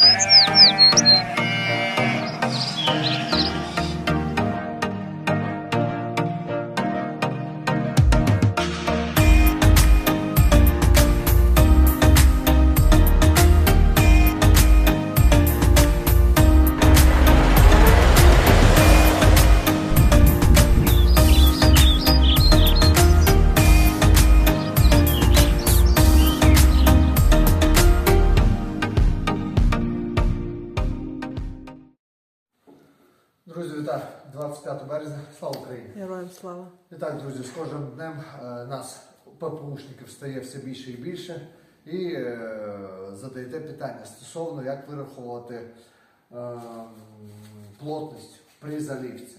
Друзі, Героям слава. І так, друзі, з кожним днем е, нас, ППУшників, стає все більше і більше. І е, задаєте питання стосовно, як вираховувати е, плотність при заливці.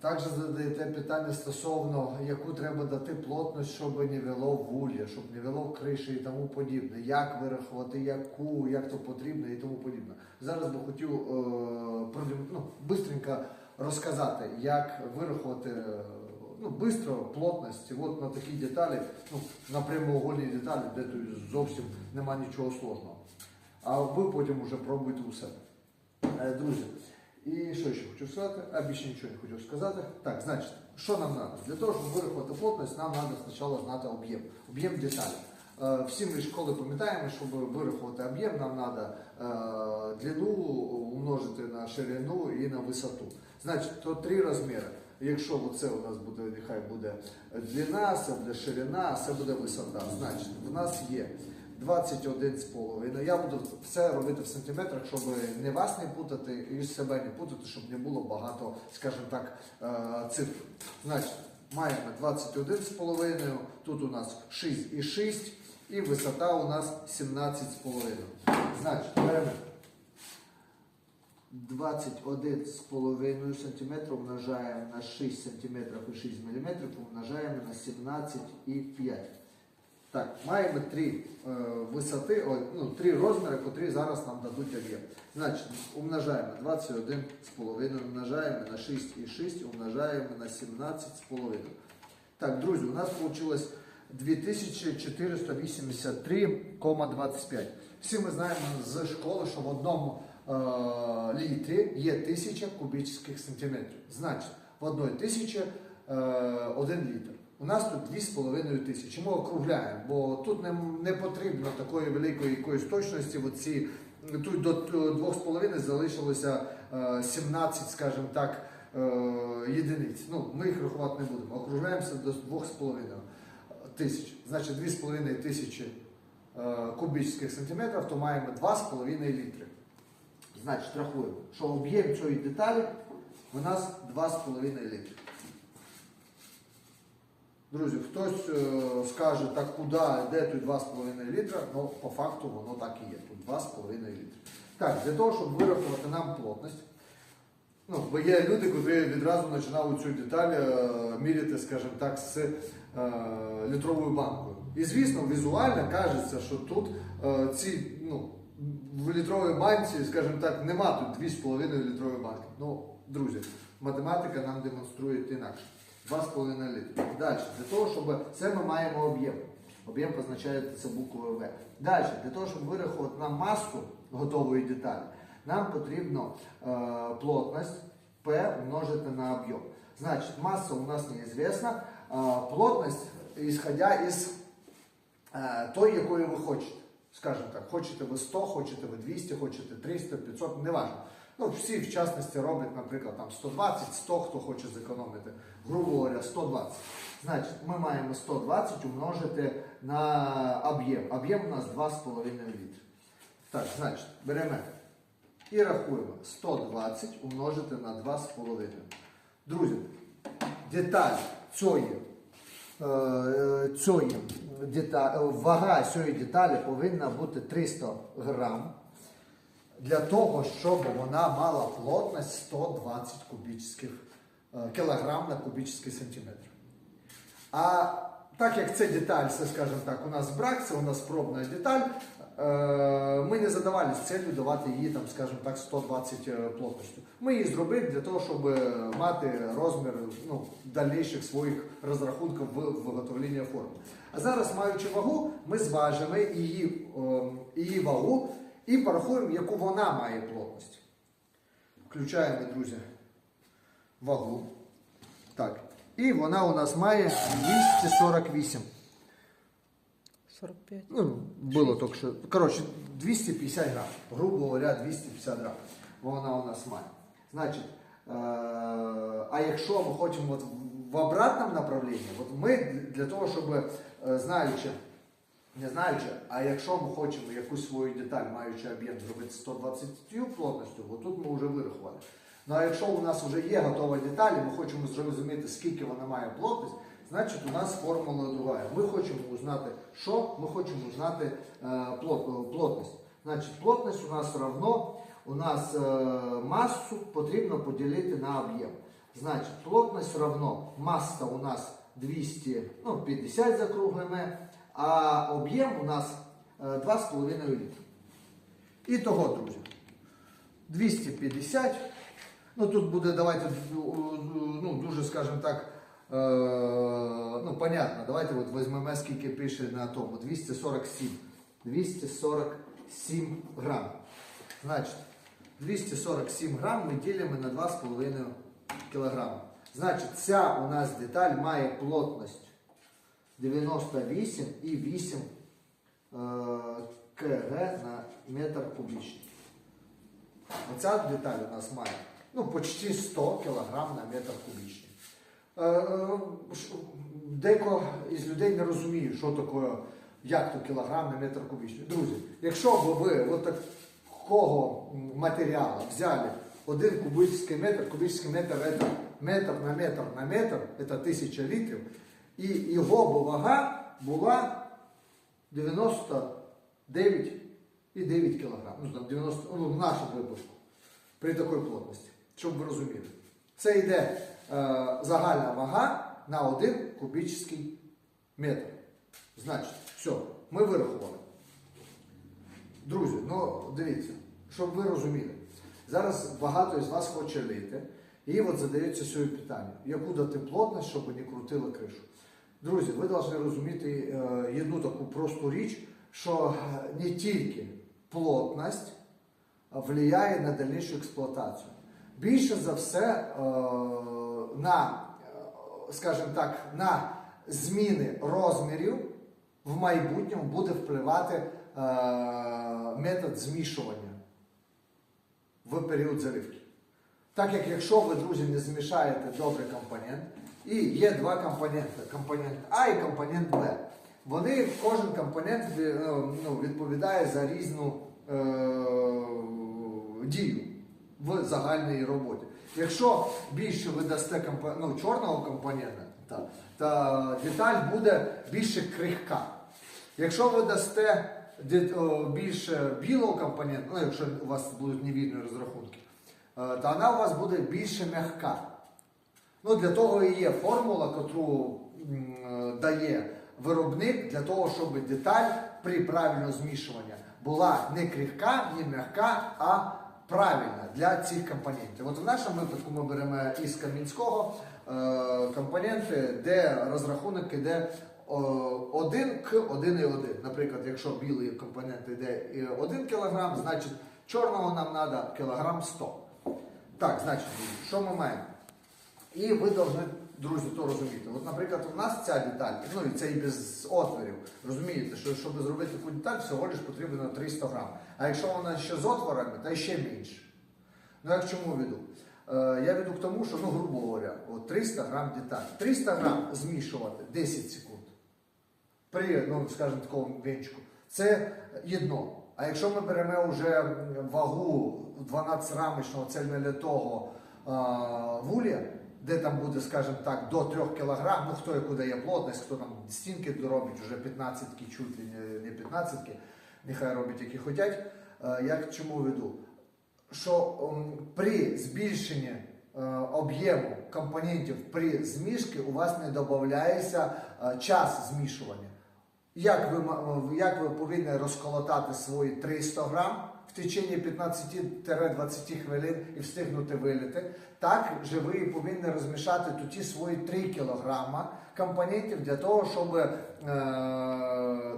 Також задаєте питання стосовно, яку треба дати плотність, щоб не вело вулля, щоб не вело криші і тому подібне. Як вирахувати, яку, як то потрібно і тому подібне. Зараз би хотів е, ну, бистренько розказати, як вирахувати ну, бистро плотність от на такі деталі, ну, на прямоугольні деталі, де тут зовсім нема нічого сложного. А ви потім вже пробуйте у себе. Друзі, і що ще хочу сказати? А більше нічого не хочу сказати. Так, значить, що нам треба? Для того, щоб вирахувати плотність, нам треба спочатку знати об'єм, об'єм деталі. Е, Всі ми школи пам'ятаємо, щоб вирахувати об'єм, нам треба длину умножити на ширину і на висоту. Значить, то три розміри. Якщо це у нас буде, нехай буде длина, це буде ширина, це буде висота. Значить, в нас є 21,5. Я буду все робити в сантиметрах, щоб не вас не путати і себе не путати, щоб не було багато, скажімо так, е, цифр. Значить, маємо 21,5, тут у нас 6,6 і висота у нас 17,5. Значить, беремо 21,5 см умножаємо на 6 см і 6 мм, умножаємо на 17,5. Так, маємо три е, висоти, о, ну, три розміри, котрі зараз нам дадуть об'єм. Значить, умножаємо 21,5, умножаємо на 6,6, умножаємо на 17,5. Так, друзі, у нас вийшло 2483,25. Всі ми знаємо з школи, що в одному е, літрі є 1000 кубічних сантиметрів. Значить, в одній тисячі е, один літр. У нас тут 2,5 тисячі. Ми округляємо, бо тут не, не потрібно такої великої якоїсь точності. Оці, тут до 2,5 залишилося е, 17, скажімо так, е, єдиниць. Ну, ми їх рахувати не будемо. Округляємося до 2,5 тисяч. Значить, 2,5 тисячі е, кубічних сантиметрів, то маємо 2,5 літри. Значить, рахуємо, що об'єм цієї деталі у нас 2,5 літри. Друзі, хтось е, скаже, так куди, де тут 2,5 літра, ну по факту воно так і є. Тут 2,5 літри. Так, для того, щоб вирахувати нам плотність, ну, бо є люди, які відразу починали цю деталь е, міряти, скажімо так, з літровою банкою. І звісно, візуально кажеться, що тут е, ці, ну, в літровій банці, скажімо так, нема тут 2,5 літрової банки. Ну, друзі, математика нам демонструє інакше. 2,5 літри. Далі, для того, щоб це ми маємо об'єм. Об'єм позначається буквою В. Далі, для того, щоб вирахувати нам масу готової деталі, нам потрібно е, плотність P умножити на об'єм. Значить, маса у нас неізвісна, е, плотність, исходя із е, той, якої ви хочете. Скажімо так, хочете ви 100, хочете ви 200, хочете 300, 500, неважно. Ну, всі в частності роблять, наприклад, там 120, 100, хто хоче зекономити. Грубо говоря, 120. Значить, ми маємо 120 умножити на об'єм. Об'єм у нас 2,5 літри. Так, значить, беремо і рахуємо 120 умножити на 2,5. Друзі, деталь цієї, е, цієї деталі, вага цієї деталі повинна бути 300 грам для того, щоб вона мала плотність 120 кубічних е, кілограм на кубічний сантиметр. А так як це деталь, це, скажімо так, у нас брак, це у нас пробна деталь, ми не задавались цілею давати її, там, скажімо так, 120 е, плотністю. Ми її зробили для того, щоб е, мати розмір ну, дальніших своїх розрахунків в виготовлення форми. А зараз, маючи вагу, ми зважимо її, е, її вагу і порахуємо, яку вона має плотність. Включаємо, друзі, вагу. Так. І вона у нас має 248. 45. Ну, було тільки що. Коротше, 250 грам. Грубо говоря, 250 грам. Вона у нас має. Значить, е- а якщо ми хочемо от в обратному направленні, от ми для того, щоб е, знаючи, не знаючи, а якщо ми хочемо якусь свою деталь, маючи об'єм, зробити 120 плотністю, от тут ми вже вирахували. Ну а якщо у нас вже є готова деталь, і ми хочемо зрозуміти, скільки вона має плотність, значить у нас формула друга. Ми хочемо узнати, що ми хочемо узнати е, плотність. Значить, плотність у нас равно, у нас е, масу потрібно поділити на об'єм. Значить, плотність равно маса у нас 250 закруглимо, а об'єм у нас е, 2,5 літра. І того, друзі. 250. Ну тут буде, давайте, ну, дуже, скажімо так, е, ну, понятно, давайте от візьмемо, скільки пише на тому. 247. 247 грам. Значить, 247 грам ми ділимо на 2,5 кг. Значить, ця у нас деталь має плотність 98 і 8 е, кг на метр кубічний. Оця деталь у нас має ну, почти 100 кг на метр кубічний. Е, е, Деко із людей не розуміють, що таке, як то кілограм на метр кубічний. Друзі, якщо б ви такого матеріалу взяли один кубічний метр, кубічний метр це метр на метр на метр, це 1000 літрів, і його б вага була 99,9 кг. Ну, там 90, ну, в нашому випадку при такій плотності, щоб ви розуміли. Це йде загальна вага на один кубічний метр. Значить, все, ми вирахували. Друзі, ну дивіться, щоб ви розуміли. Зараз багато із вас хоче лити, і от задається собі питання, яку дати плотність, щоб не крутила кришу. Друзі, ви повинні розуміти е, одну таку просту річ, що е, не тільки плотність впливає на дальнішу експлуатацію. Більше за все е, на, е, скажімо так, на зміни розмірів в майбутньому буде впливати е, метод змішування в період заливки. Так як якщо ви, друзі, не змішаєте добрий компонент, і є два компоненти, компонент А і компонент Б. Вони, кожен компонент е, ну, відповідає за різну е, дію в загальній роботі. Якщо більше ви дасте компо- ну, чорного компонента, та, та деталь буде більше крихка. Якщо ви дасте більше білого компоненту, ну якщо у вас будуть невірні розрахунки, е, то вона у вас буде більше м'яка. Ну, для того і є формула, яку дає виробник для того, щоб деталь при правильному змішуванні була не крихка, не м'яка, а правильна для цих компонентів. От в нашому випадку ми беремо із Кам'янського е, компоненти, де розрахунок іде о, 1 к 1,1. Наприклад, якщо білий компонент йде 1 кг, значить чорного нам треба кілограм 100. Так, значить, що ми маємо? І ви повинні, друзі, то розуміти. От, наприклад, у нас ця деталь, ну і це і без отворів. Розумієте, що щоб зробити таку деталь, всього лиш потрібно 300 грам. А якщо вона ще з отворами, то ще менше. Ну я к чому веду? Е, я веду к тому, що, ну, грубо говоря, от 300 грам деталь. 300 грам змішувати 10 секунд. При, ну, скажімо, такому венчику. Це єдно. А якщо ми беремо вже вагу 12-рамочного цельнолітого е, вуля, де там буде, скажімо так, до 3 кг, ну хто яку дає плотність, хто там стінки доробить, вже 15 чуть ли не- не 15 нехай робить, які хочуть. Е, Я к чому веду? Що при збільшенні е, об'єму компонентів при змішці у вас не додається е, час змішування. Як ви, як ви повинні розколотати свої 300 грам, в течение 15-20 хвилин і встигнути виліти. Так же ви повинні розмішати ті свої 3 кілограма компонентів для того, щоб е,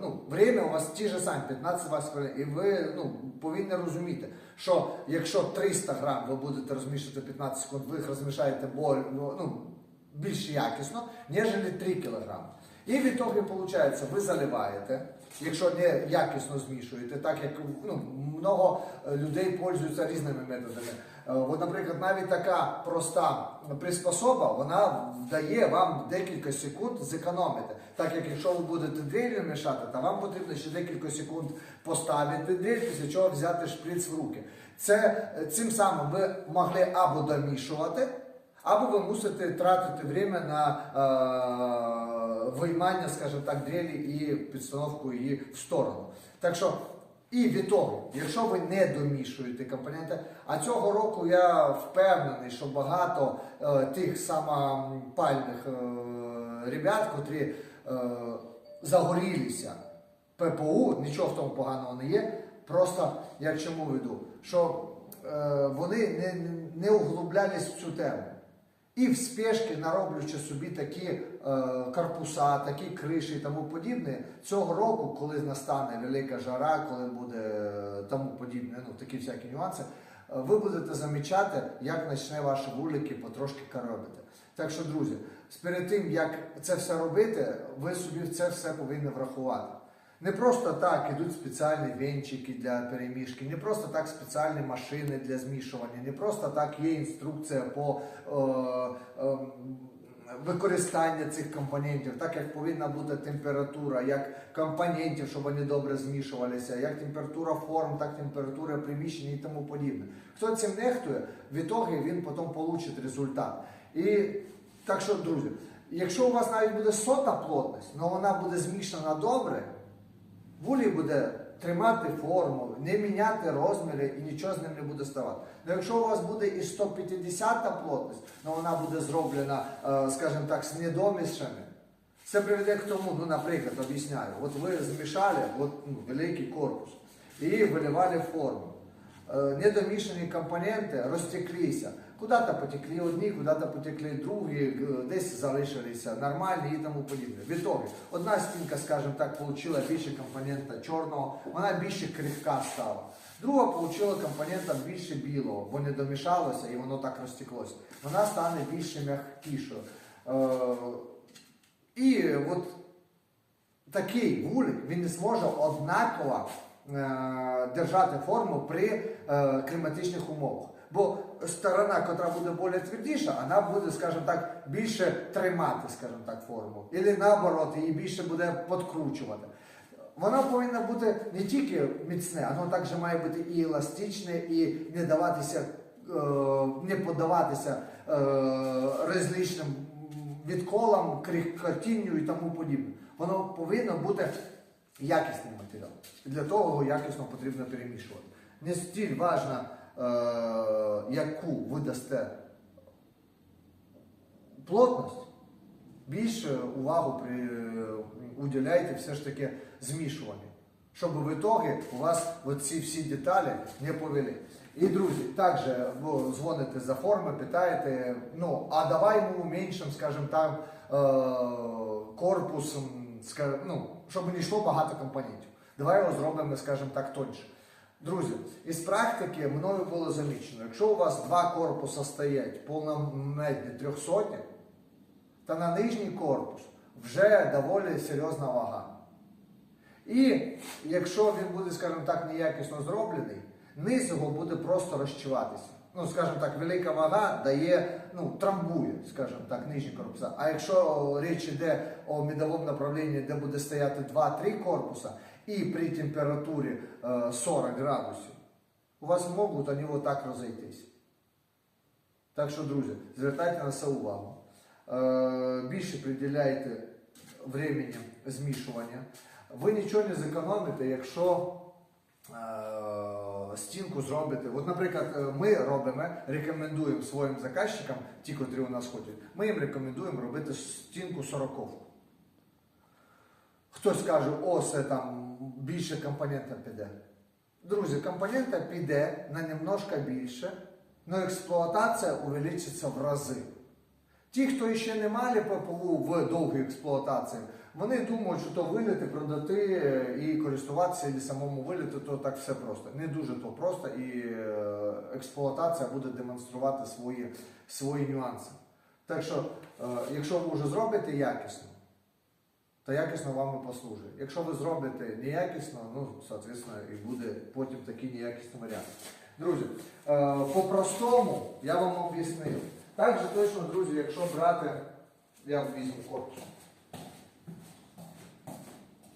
ну, время у вас ті ж самі 15-20 хвилин. І ви ну, повинні розуміти, що якщо 300 грам ви будете розмішувати 15 секунд, ви їх розмішаєте бо, ну, більш якісно, ніж 3 кілограми. І від того, виходить, ви заливаєте, якщо не якісно змішуєте, так як ну, много е, людей пользуються різними методами. Е, От, наприклад, навіть така проста приспособа, вона дає вам декілька секунд зекономити. Так як якщо ви будете дрелью мішати, то вам потрібно ще декілька секунд поставити дрель, після чого взяти шприц в руки. Це, е, цим самим ви могли або домішувати, або ви мусите тратити время на е, виймання, скажімо так, дрелі і підстановку її в сторону. Так що, і від того, якщо ви не домішуєте компоненти, а цього року я впевнений, що багато е, тих самопальних е, ребят, котрі е, загорілися ППУ, нічого в тому поганого не є. Просто я к чому веду, що е, вони не, не углублялись в цю тему. І в спешки, нароблюючи собі такі е, корпуса, такі криші і тому подібне, цього року, коли настане велика жара, коли буде е, тому подібне, ну такі всякі нюанси, е, ви будете замічати, як почне ваші вулики потрошки коробити. Так що, друзі, перед тим як це все робити, ви собі це все повинні врахувати. Не просто так ідуть спеціальні венчики для перемішки, не просто так спеціальні машини для змішування, не просто так є інструкція по е, е, використанню цих компонентів, так як повинна бути температура, як компонентів, щоб вони добре змішувалися, як температура форм, так температура приміщення і тому подібне. Хто цим нехтує, в ітогі він потім получить результат. І так що, друзі, якщо у вас навіть буде сота плотність, але вона буде змішана добре. Вулій буде тримати форму, не міняти розміри і нічого з ним не буде ставати. Ну, якщо у вас буде і 150 плотність, але вона буде зроблена, е, скажімо так, з недомішами, це приведе к тому, ну, наприклад, об'ясняю, от ви змішали от, ну, великий корпус і виливали форму. Е, Недомішані компоненти розтеклися. Куди-то потекли одні, куди-то потекли другі, десь залишилися нормальні і тому подібне. Відтоді, одна стінка, скажімо так, отримала більше компонента чорного, вона більше крихка стала. Друга отримала компонента більше білого, бо не домішалося і воно так розтеклося. Вона стане більше м'якішою. Е, і от такий вулик він не зможе однаково е, держати форму при е, кліматичних умовах. Бо сторона, яка буде більш твердіша, вона буде, скажімо так, більше тримати, скажімо так, форму. Або наоборот, її більше буде підкручувати. Вона повинна бути не тільки міцне, воно також має бути і еластичне, і не даватися, е, не поддаватися е, розличним відколам, крихкотінню і тому подібне. Воно повинно бути якісним матеріалом. Для того його якісно потрібно перемішувати. Не стіль важно, е, яку ви дасте плотність, більше увагу при, уділяйте все ж таки змішуванню. Щоб в ітогі у вас ці всі деталі не повели. І друзі, також ви дзвоните за форми, питаєте, ну, а давай ми уменьшим, скажімо так, е, корпус, ну, щоб не йшло багато компонентів. Давай його зробимо, скажімо так, тоньше. Друзі, із практики мною було замічено, якщо у вас два корпуси стоять повномедні трьохсотні, то на нижній корпус вже доволі серйозна вага. І якщо він буде, скажімо так, неякісно зроблений, низ його буде просто розчуватися. Ну, скажімо так, велика вага дає, ну, трамбує, скажімо так, нижні корпуса. А якщо річ йде о медовому направлінні, де буде стояти 2-3 корпуса, і при температурі е, 40 градусів, у вас можуть вони отак розійтись. Так що, друзі, звертайте на це увагу. Е, більше приділяйте времени змішування. Ви нічого не зекономите, якщо е, стінку зробите. От, наприклад, е, ми робимо, рекомендуємо своїм заказчикам, ті, котрі у нас ходять, ми їм рекомендуємо робити стінку 40. Хтось каже, о, це там більше компонентів піде. друзі, компонента піде на немножко більше, але експлуатація увеличиться в рази. Ті, хто ще не мали ППУ в довгій експлуатації, вони думають, що то вилити, продати е, і користуватися і самому виліти, то так все просто. Не дуже то просто, і е, експлуатація буде демонструвати свої, свої нюанси. Так що, е, якщо ви вже зробите якісно, то якісно вам і послужить. Якщо ви зробите неякісно, ну, соответственно, і буде потім такий неякісний варіант. Друзі, по-простому я вам об'яснив. Так точно, друзі, якщо брати, я візьму корпус.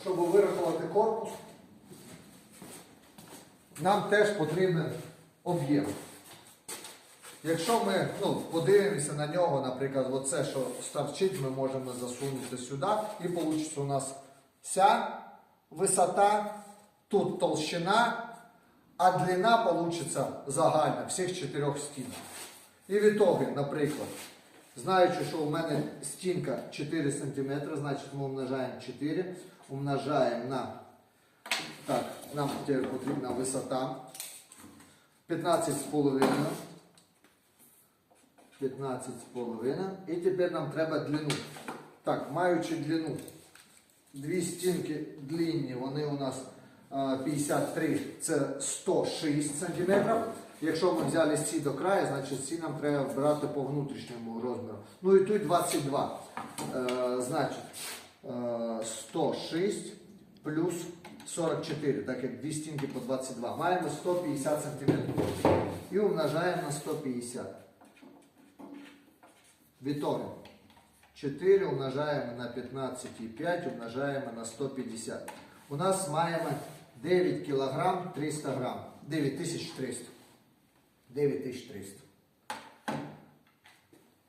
Щоб вирахувати корпус, нам теж потрібен об'єм. Якщо ми ну, подивимося на нього, наприклад, оце, що старчить, ми можемо засунути сюди, і вийде у нас вся висота, тут толщина, а длина вийде загальна всіх чотирьох стін. І в ітогі, наприклад, знаючи, що у мене стінка 4 см, значить ми умножаємо 4, умножаємо на, так, нам потрібна висота 15,5. 15,5. І тепер нам треба длину. Так, маючи длину, дві стінки длинні, вони у нас а, 53, це 106 см. Якщо ми взяли ці до краю, значить ці нам треба брати по внутрішньому розміру. Ну і тут 22. Е, значить, е, 106 плюс 44, так як дві стінки по 22. Маємо 150 см. І умножаємо на 150. Відтоги. 4 умножаємо на 15,5 умножаємо на 150. У нас маємо 9 кг 300 грам. 9300. 9300.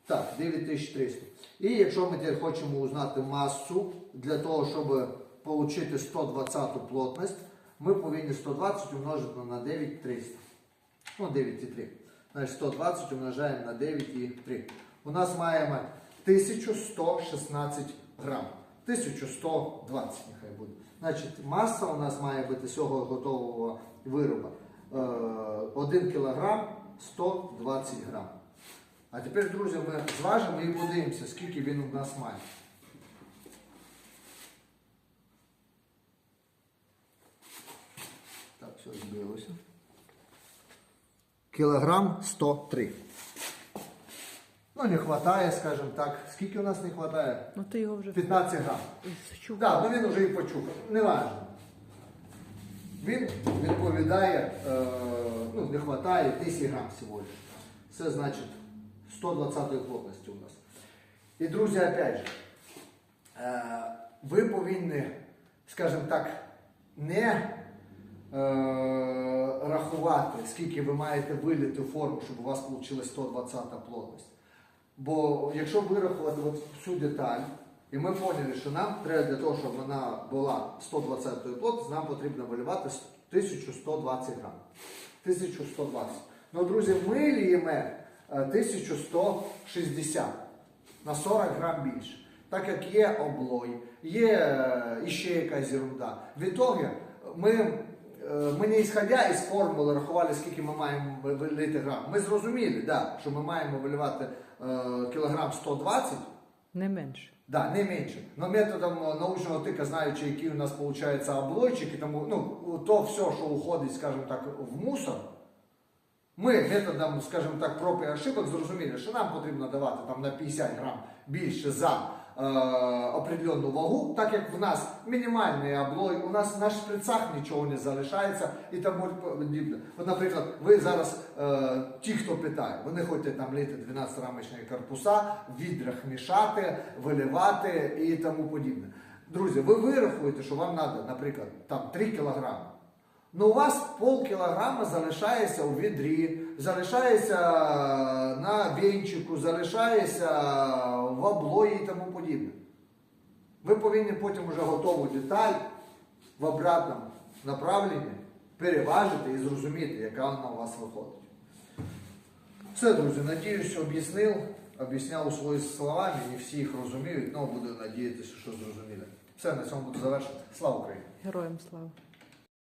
Так, 9300. І якщо ми тепер хочемо узнати масу для того, щоб отримати 120 плотність, ми повинні 120 умножити на 9300. Ну, 9,3. Значить, 120 умножаємо на 9,3. У нас маємо 1116 грам. 1120 нехай буде. Значить, маса у нас має бути цього готового вироба. 1 кг 120 грам. А тепер, друзі, ми зважимо і подивимося, скільки він у нас має. Так, все збилося. Кілограм 103. Ну, не вистачає, скажімо так. Скільки у нас не вистачає? Ну ти його вже 15 грам. Так, ну він вже і почув. Не важливо. Він відповідає, е, ну, не вистачає 10 грам всього лиш. Це значить 120 плотності у нас. І, друзі, опять же, е, ви повинні, скажімо так, не е, рахувати, скільки ви маєте вилити форму, щоб у вас вийшла 120 плотність. Бо якщо вирахувати всю деталь, і ми поняли, що нам треба для того, щоб вона була 120 плотність, нам потрібно виливати 1120 грам. 1120. Ну, друзі, ми ліємо е, 1160 на 40 грам більше. Так як є облой, є е, іще якась ерунда. В ітогі ми, е, ми не ісходя із формули рахували, скільки ми маємо вилити грам. Ми зрозуміли, да, що ми маємо виливати е, кілограм 120, Не менше. Да, не менше. Но методом е, научного тика, знаючи, які у нас виходить облойчик, і тому, ну, то все, що уходить, скажімо так, в мусор, ми методом, скажімо так, проб і ошибок зрозуміли, що нам потрібно давати там на 50 грам більше за е, определенну вагу, так як в нас мінімальний облой, у нас на шприцах нічого не залишається і тому подібне. Наприклад, ви зараз, е, ті, хто питає, вони хочуть там лити 12-рамочні корпуса, в відрах мішати, виливати і тому подібне. Друзі, ви вирахуєте, що вам треба, наприклад, там 3 кілограми. Ну, у вас пол кілограма залишається у відрі, залишається на вінчику, залишається в облої і тому подібне. Ви повинні потім вже готову деталь в обратному направленні переважити і зрозуміти, яка вона у вас виходить. Все, друзі, надіюсь, об'яснив, об'ясняв своїми словами, не всі їх розуміють, але буду надіятися, що зрозуміли. Все, на цьому буду завершити. Слава Україні! Героям слава.